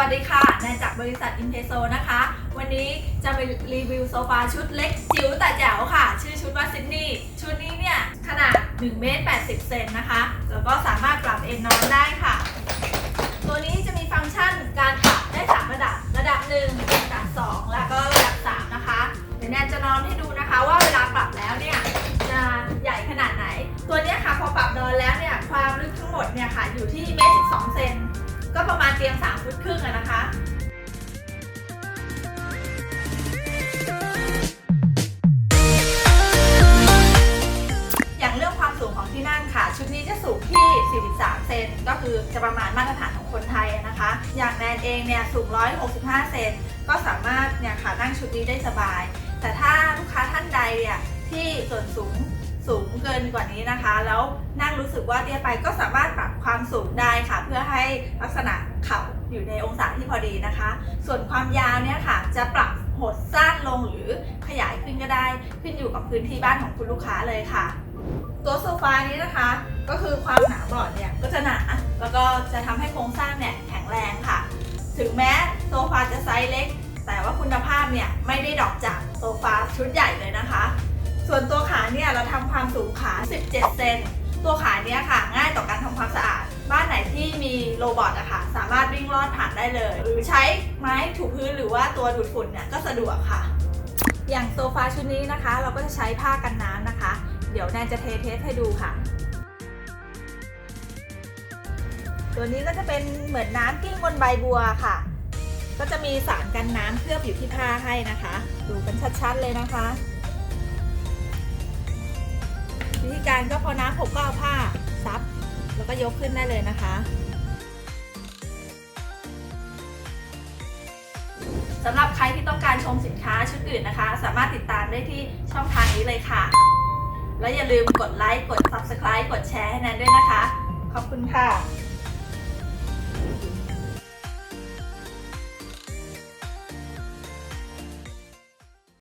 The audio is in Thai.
วัสดีค่ะแนนจากบริษัท i n t e s o นะคะ วันนี้จะไปรีวิวโซฟาชุดเล็กจิ๋วแต่แจ๋วค่ะ ชื่อชุดว่าซิดนีย์ชุดนี้เนี่ย ขนาด1เมตร80 เซนนะคะ แล้วก็สามารถปรับเอนนอนได้ค่ะ ตัวนี้จะมีฟังก์ชันการปรับได้ 3 ระดับ ระดับ 1 ระดับ 2 แล้วก็ระดับ 3 นะคะเดี๋ยวแนนจะนอนให้ดูนะคะว่าเวลาปรับแล้วเนี่ยจะใหญ่ขนาดไหน ตัวนี้ค่ะพอปรับนอนแล้วเนี่ยความลึกทั้งหมดเนี่ยค่ะอยู่ที่เมตร12 เซน ชุดนี้จะสูงที่ 43 เซนก็คือจะประมาณมาตรฐานของคนไทยนะคะ อย่างแนนเองเนี่ยสูง 165 เซนก็สามารถเนี่ยค่ะนั่งชุดนี้ได้สบาย แต่ถ้าลูกค้าท่านใดเนี่ยที่ส่วนสูงสูงเกินกว่านี้นะคะ แล้วนั่งรู้สึกว่าเตี้ยไปก็สามารถปรับความสูงได้ค่ะ เพื่อให้ลักษณะเข่าอยู่ในองศาที่พอดีนะคะ ส่วนความยาวเนี่ยค่ะ จะปรับหดสั้นลงหรือขยายขึ้นก็ได้ ขึ้นอยู่กับพื้นที่บ้านของคุณลูกค้าเลยค่ะ ตัวโซฟานี้นะคะ ก็คือความหนาบอดเนี่ยก็จะหนาแล้วก็จะทำให้โครงสร้างเนี่ยแข็งแรงค่ะ ถึงแม้โซฟาจะไซส์เล็ก แต่ว่าคุณภาพเนี่ยไม่ได้ดรอกจากโซฟาชุดใหญ่เลยนะคะ ส่วนตัวขาเนี่ยเราทำความสูงขา 17 เซนตัวขาเนี้ยค่ะ ง่ายต่อการทำความสะอาด บ้านไหนที่มีโรบอทอะค่ะ สามารถวิ่งลอดผ่านได้เลย หรือใช้ไม้ถูพื้นหรือว่าตัวดูดฝุ่นเนี่ยก็สะดวกค่ะ อย่างโซฟาชุดนี้นะคะ เราก็จะใช้ผ้ากันน้ำนะคะ เดี๋ยวแนนจะเทเทสให้ดูค่ะ ตัวนี้ก็จะเป็นเหมือนน้ำกิ้งบนใบบัวค่ะ ก็จะมีสารกันน้ำเคลือบอยู่ที่ผ้าให้นะคะ ดูกันชัดๆเลยนะคะวิธีการก็พอน้ำผมก็เอาผ้าซับ แล้วก็ยกขึ้นได้เลยนะคะสำหรับใครที่ต้องการชมสินค้าชุดอื่นนะคะ สามารถติดตามได้ที่ช่องทางนี้เลยค่ะ แล้วอย่าลืมกดไลค์ กด Subscribe กดแชร์ให้แนนด้วยนะคะ ขอบคุณค่ะ